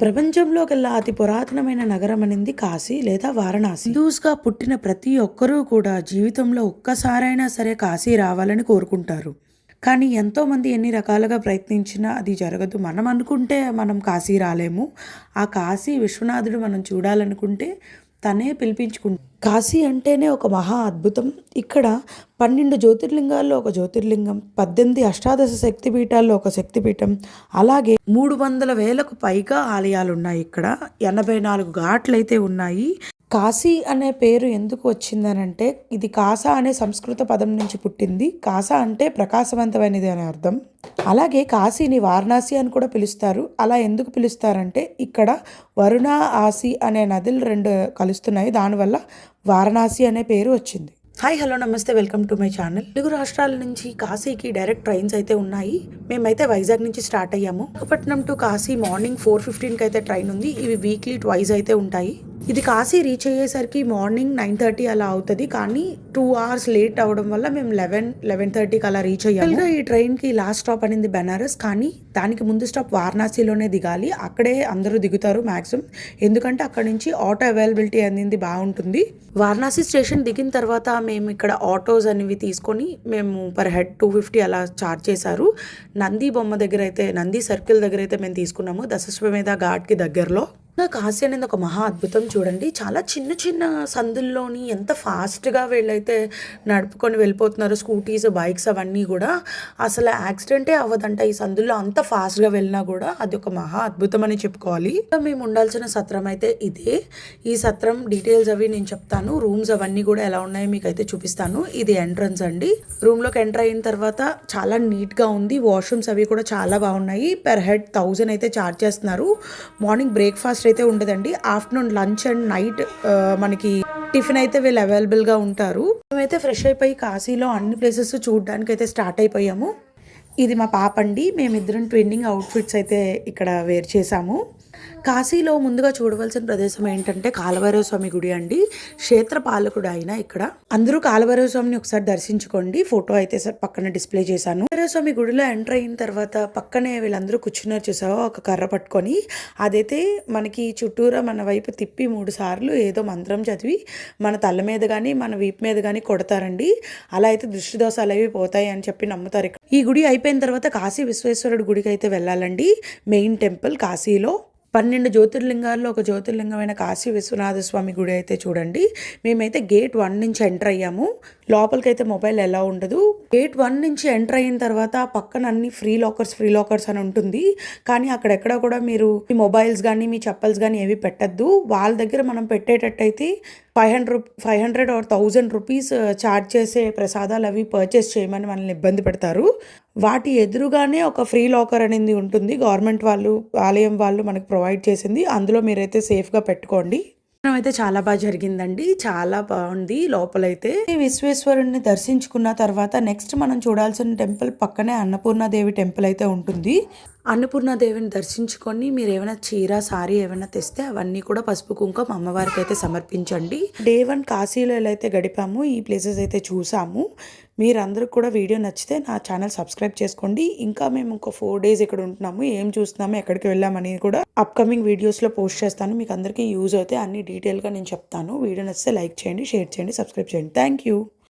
ప్రపంచంలోకెల్లా అతి పురాతనమైన నగరం అనేది కాశీ లేదా వారణాసి. హిందూస్గా పుట్టిన ప్రతి ఒక్కరూ కూడా జీవితంలో ఒక్కసారైనా సరే కాశీ రావాలని కోరుకుంటారు. కానీ ఎంతోమంది ఎన్ని రకాలుగా ప్రయత్నించినా అది జరగదు. మనం అనుకుంటే మనం కాశీ రాలేము. ఆ కాశీ విశ్వనాథుడు మనం చూడాలనుకుంటే తనే పిలిపించుకుంటు. కాశీ అంటేనే ఒక మహా అద్భుతం. ఇక్కడ పన్నెండు జ్యోతిర్లింగాల్లో ఒక జ్యోతిర్లింగం పద్దెనిమిది అష్టాదశ శక్తిపీఠాల్లో ఒక శక్తిపీఠం అలాగే మూడు వందల వేలకు పైగా ఆలయాలు ఉన్నాయి ఇక్కడ. ఎనభై నాలుగు ఘాట్లు అయితే ఉన్నాయి. కాశీ అనే పేరు ఎందుకు వచ్చిందనంటే ఇది కాసా అనే సంస్కృత పదం నుంచి పుట్టింది. కాసా అంటే ప్రకాశవంతమైనది అనే అర్థం. అలాగే కాశీని వారణాసి అని కూడా పిలుస్తారు. అలా ఎందుకు పిలుస్తారంటే ఇక్కడ వరుణ ఆసి అనే నదులు రెండు కలుస్తున్నాయి. దానివల్ల వారణాసి అనే పేరు వచ్చింది. హాయ్ హలో నమస్తే welcome to my channel Telugu రాష్ట్రాల నుంచి కాశీకి డైరెక్ట్ ట్రైన్స్ అయితే ఉన్నాయి. మేమైతే వైజాగ్ నుంచి స్టార్ట్ అయ్యాము. Visakhapatnam to Kashi morning four ఫిఫ్టీన్కి అయితే ట్రైన్ ఉంది. ఇవి వీక్లీ ట్వైజ్ అయితే ఉంటాయి. ఇది కాశీ రీచ్ అయ్యేసరికి మార్నింగ్ నైన్ థర్టీ అలా అవుతుంది. కానీ టూ అవర్స్ లేట్ అవడం వల్ల మేము లెవెన్ లెవెన్ థర్టీకి అలా రీచ్ అయ్యాము. ఈ ట్రైన్కి లాస్ట్ స్టాప్ అనేది బెనారస్ కానీ దానికి ముందు స్టాప్ వారణాసిలోనే దిగాలి. అక్కడే అందరూ దిగుతారు మ్యాక్సిమం ఎందుకంటే అక్కడ నుంచి ఆటో అవైలబిలిటీ అనేది బాగుంటుంది. వారణాసి స్టేషన్ దిగిన తర్వాత మేము ఇక్కడ ఆటోస్ అనేవి తీసుకొని మేము పర్ హెడ్ టూ ఫిఫ్టీ అలా చార్జ్ చేశారు. నంది బొమ్మ దగ్గర అయితే నంది సర్కిల్ దగ్గర అయితే మేము తీసుకున్నాము. దశశ్వమేధ ఘాట్కి దగ్గరలో. కాశీ అనేది ఒక మహా అద్భుతం చూడండి. చాలా చిన్న చిన్న సందుల్లోని ఎంత ఫాస్ట్గా వీళ్ళైతే నడుపుకొని వెళ్ళిపోతున్నారు స్కూటీస్ బైక్స్ అవన్నీ కూడా అసలు యాక్సిడెంటే అవ్వదంట ఈ సందుల్లో. అంత ఫాస్ట్గా వెళ్ళినా కూడా అది ఒక మహా అద్భుతం అని చెప్పుకోవాలి. మేము ఉండాల్సిన సత్రం అయితే ఇదే. ఈ సత్రం డీటెయిల్స్ అవి నేను చెప్తాను. రూమ్స్ అవన్నీ కూడా ఎలా ఉన్నాయో మీకు అయితే చూపిస్తాను. ఇది ఎంట్రన్స్ అండి. రూమ్లోకి ఎంటర్ అయిన తర్వాత చాలా నీట్గా ఉంది. వాష్రూమ్స్ అవి కూడా చాలా బాగున్నాయి. పెర్ హెడ్ థౌజండ్ అయితే ఛార్జ్ చేస్తున్నారు. మార్నింగ్ బ్రేక్ఫాస్ట్ అయితే ఉండదండి. ఆఫ్టర్నూన్ లంచ్ అండ్ నైట్ మనకి టిఫిన్ అయితే వీళ్ళు అవైలబుల్గా ఉంటారు. మేమైతే ఫ్రెష్ అయిపోయి కాశీలో అన్ని ప్లేసెస్ చూడడానికి అయితే స్టార్ట్ అయిపోయాము. ఇది మా పాప అండి. మేమిద్దరం ట్విన్నింగ్ అవుట్ఫిట్స్ అయితే ఇక్కడ వేర్ చేసాము కాశీలో ముందుగా చూడవలసిన ప్రదేశం ఏంటంటే కాలభైరవ స్వామి గుడి అండి. క్షేత్ర పాలకుడు ఆయన ఇక్కడ. అందరూ కాలభైరవ స్వామిని ఒకసారి దర్శించుకోండి. ఫోటో అయితే సార్ పక్కన డిస్ప్లే చేశాను. భైరవ స్వామి గుడిలో ఎంటర్ అయిన తర్వాత పక్కనే వీళ్ళందరూ కూర్చున్నారు చూసావా? ఒక కర్ర పట్టుకొని. అదైతే మనకి చుట్టూరా మన వైపు తిప్పి మూడు సార్లు ఏదో మంత్రం చదివి మన తల మీద కానీ మన వీపు మీద కానీ కొడతారండి. అలా అయితే దృష్టి దోషాలు అవి పోతాయి అని చెప్పి నమ్ముతారు ఇక్కడ. ఈ గుడి అయిపోయిన తర్వాత కాశీ విశ్వేశ్వరుడు గుడికి అయితే వెళ్ళాలండి. మెయిన్ టెంపుల్ కాశీలో. పన్నెండు జ్యోతిర్లింగాల్లో ఒక జ్యోతిర్లింగమైన కాశీ విశ్వనాథ స్వామి గుడి అయితే చూడండి. మేమైతే గేట్ వన్ నుంచి ఎంటర్ అయ్యాము. లోపలికైతే మొబైల్ ఎలా ఉండదు. గేట్ వన్ నుంచి ఎంటర్ అయిన తర్వాత పక్కన అన్ని ఫ్రీ లాకర్స్ ఫ్రీ లాకర్స్ అని ఉంటుంది. కానీ అక్కడెక్కడ కూడా మీరు మీ మొబైల్స్ కానీ మీ చెప్పల్స్ కానీ ఏవి పెట్టద్దు. వాళ్ళ దగ్గర మనం పెట్టేటట్టయితే five hundred five hundred or thousand rupees uh, charge చేసే ప్రసాదాలు అవి పర్చేస్ చేయమని మనల్ని ఇబ్బంది పెడతారు. వాటి ఎదురుగానే ఒక ఫ్రీ లాకర్ అనేది ఉంటుంది. గవర్నమెంట్ వాళ్ళు ఆలయం వాళ్ళు మనకు ప్రొవైడ్ చేసింది. అందులో మీరైతే సేఫ్గా పెట్టుకోండి. అయితే చాలా బాగా జరిగిందండి. చాలా బాగుంది. లోపలైతే ఈ విశ్వేశ్వరుణ్ణి దర్శించుకున్న తర్వాత నెక్స్ట్ మనం చూడాల్సిన టెంపుల్ పక్కనే అన్నపూర్ణాదేవి టెంపుల్ అయితే ఉంటుంది. అన్నపూర్ణాదేవిని దర్శించుకొని మీరు ఏమైనా చీర సారీ ఏమైనా తెస్తే అవన్నీ కూడా పసుపు కుంకుమ అమ్మవారికి అయితే సమర్పించండి. డే వన్ కాశీలో ఎలా అయితే గడిపాము ఈ ప్లేసెస్ అయితే చూసాము. మీరందరూ కూడా వీడియో నచ్చితే నా ఛానల్ సబ్స్క్రైబ్ చేసుకోండి. ఇంకా మేము ఇంకో ఫోర్ డేస్ ఇక్కడ ఉంటున్నాము ఏం చూస్తున్నాము ఎక్కడికి వెళ్ళామని కూడా అప్కమింగ్ వీడియోస్లో పోస్ట్ చేస్తాను. మీకు అందరికీ యూజ్ అయితే అన్ని డీటెయిల్గా నేను చెప్తాను. వీడియో నచ్చితే లైక్ చేయండి షేర్ చేయండి సబ్స్క్రైబ్ చేయండి. Thank you